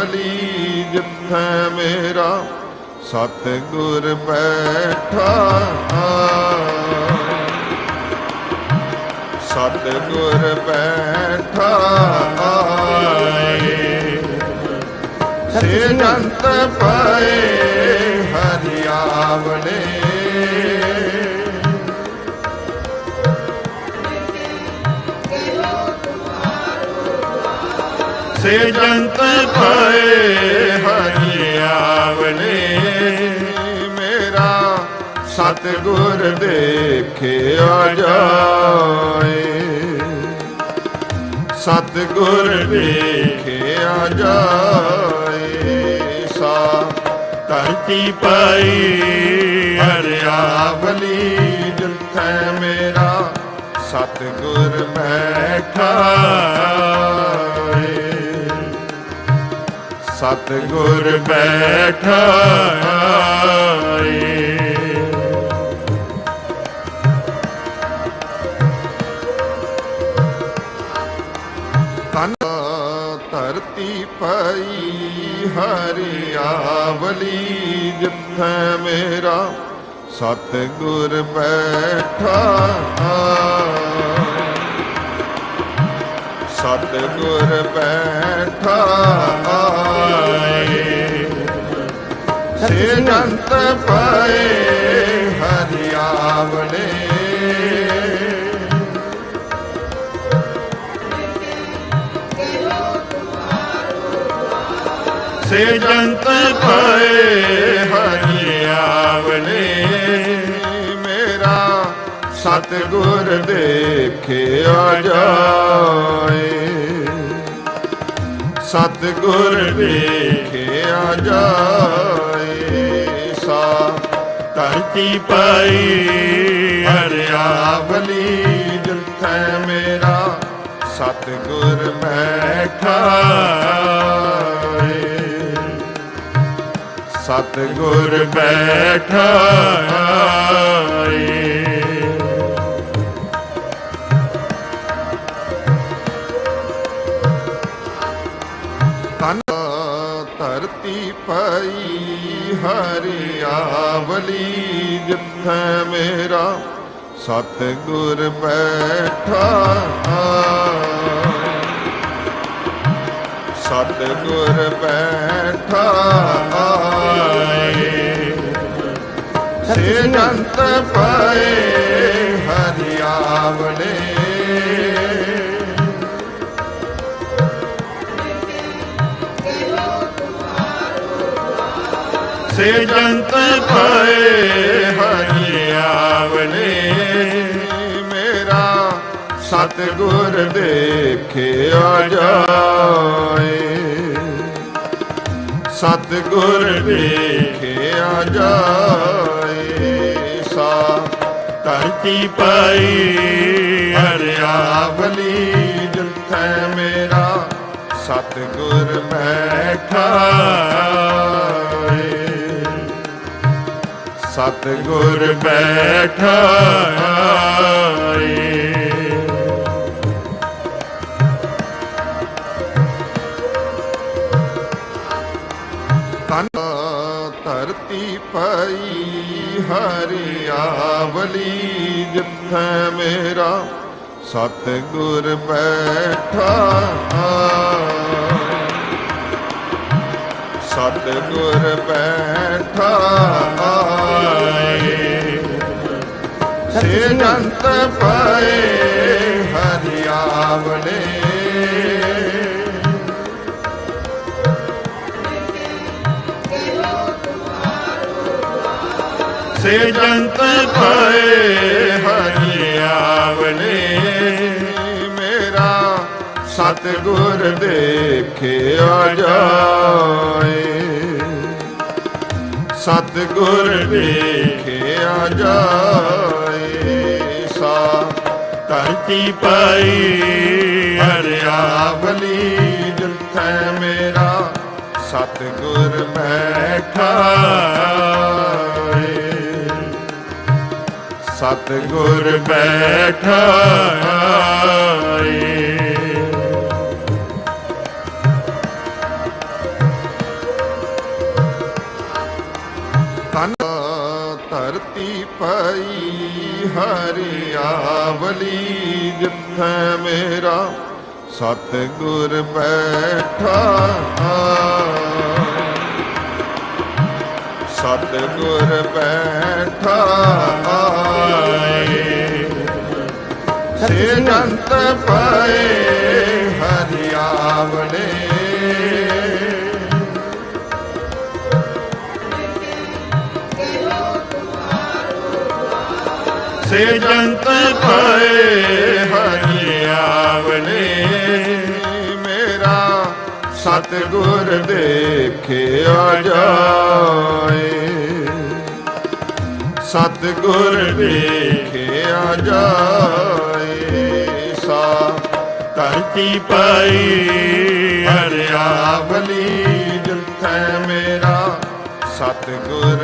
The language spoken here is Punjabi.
ਹਰਿਆਵਲੀ ਜਿੱਥੈ ਮੇਰਾ ਸਤਿਗੁਰ ਬੈਠਾ ਸਤਿਗੁਰ ਬੈਠਾ ਸੇ ਜੰਤ ਪਾਏ ਹਰਿਆਵਲੇ। ਸੇ ਜੰਤ ਪਾਏ ਹਰਿਆਵਲੇ। ਮੇਰਾ ਸਤਿਗੁਰ ਦੇਖਿਆ ਜਾਏ। ਸਤਿਗੁਰ ਦੇਖਿਆ ਜਾਏ। ਸਾ ਧਰਤੀ ਪਾਈ ਹਰਿਆਵਲੀ, ਜਿੱਥੈ ਮੇਰਾ ਸਤਿਗੁਰ ਬੈਠਾ ਸਤਿਗੁਰ ਬੈਠਾ ਏ। ਤਨ ਧਰਤੀ ਪਈ ਹਰਿਆਵਲੀ ਜਿੱਥੇ ਮੇਰਾ ਸਤਿਗੁਰ ਬੈਠਾ ਸਤਿਗੁਰ ਬੈਠਾ ਸੇ ਜੰਤ ਪਏ ਹਰਿਆਵਲੇ। ਸੇ ਜੰਤ ਪਏ ਹਰਿਆਵਲੇ। ਸਤਿਗੁਰ ਦੇਖਿਆ ਜਾਏ ਸਤਿਗੁਰ ਦੇਖਿਆ ਜਾਏ ਸਾ ਧਰਤੀ ਪਾਈ ਹਰਿਆਵਲੀ ਜਿੱਥੈ ਮੇਰਾ ਸਤਿਗੁਰ ਬੈਠਾ ਏ। ਸਤਿਗੁਰ ਬੈਠਾ ਏ। ਧਰਤੀ ਪਈ ਹਰਿਆਵਲੀ ਜਿੱਥੈ ਮੇਰਾ ਸਤਿਗੁਰ ਬੈਠਾ ਸਤਿਗੁਰ ਬੈਠਾ ਏ। ਸੇ ਜੰਤ ਪਏ ਹਰਿਆਵਲੇ। ਸੇ ਜੰਤ ਪਏ ਹਰਿਆਵਲੇ ਮੇਰਾ ਸਤਿਗੁਰ ਦੇਖਿਆ ਜਾਏ। ਸਤਿਗੁਰ ਦੇਖਿਆ ਜਾਏ। ਸਾ ਧਰਤੀ ਪਾਈ ਹਰਿਆਵਲੀ, ਜਿੱਥੈ ਮੇਰਾ ਸਤਿਗੁਰ ਬੈਠਾ। ਸਤਿਗੁਰ ਬੈਠਾ ਏ। ਤਨ ਧਰਤੀ ਪਈ ਹਰਿਆਵਲੀ ਜਿੱਥੈ ਮੇਰਾ ਸਤਿਗੁਰ ਬੈਠਾ ਸਤਿਗੁਰ ਬੈਠਾ ਏ। ਸੇ ਜੰਤ ਪਏ ਹਰਿਆਵਲੇ ਸੇ ਜੰਤ ਪਏ ਸਤਿਗੁਰ ਦੇਖਿਆ ਜਾਏ ਸਤਿਗੁਰ ਦੇਖਿਆ ਜਾਏ ਸਾ ਧਰਤੀ ਪਾਈ ਹਰਿਆਵਲੀ ਜਿੱਥੈ ਮੇਰਾ ਸਤਿਗੁਰ ਬੈਠਾ ਏ। ਸਤਿਗੁਰ ਬੈਠਾ ਏ। ਪਾਈ ਹਰਿਆਵਲੀ ਜਿੱਥੈ ਮੇਰਾ ਸਤਿਗੁਰ ਬੈਠਾ ਸਤਿਗੁਰ ਬੈਠਾ ਆਏ ਸੇ ਜੰਤ ਪਾਏ ਹਰਿਆਵਲੇ ਸੇ ਜੰਤ ਪਾਏ ਹਰਿਆਵਲੇ ਮੇਰਾ ਸਤਿਗੁਰ ਦੇਖਿਆ ਜਾਏ ਸਤਿਗੁਰ ਦੇਖਿਆ ਜਾਏ ਸਾ ਧਰਤੀ ਪਾਈ ਹਰਿਆਵਲੀ ਜਿੱਥੈ ਮੇਰਾ ਸਤਿਗੁਰ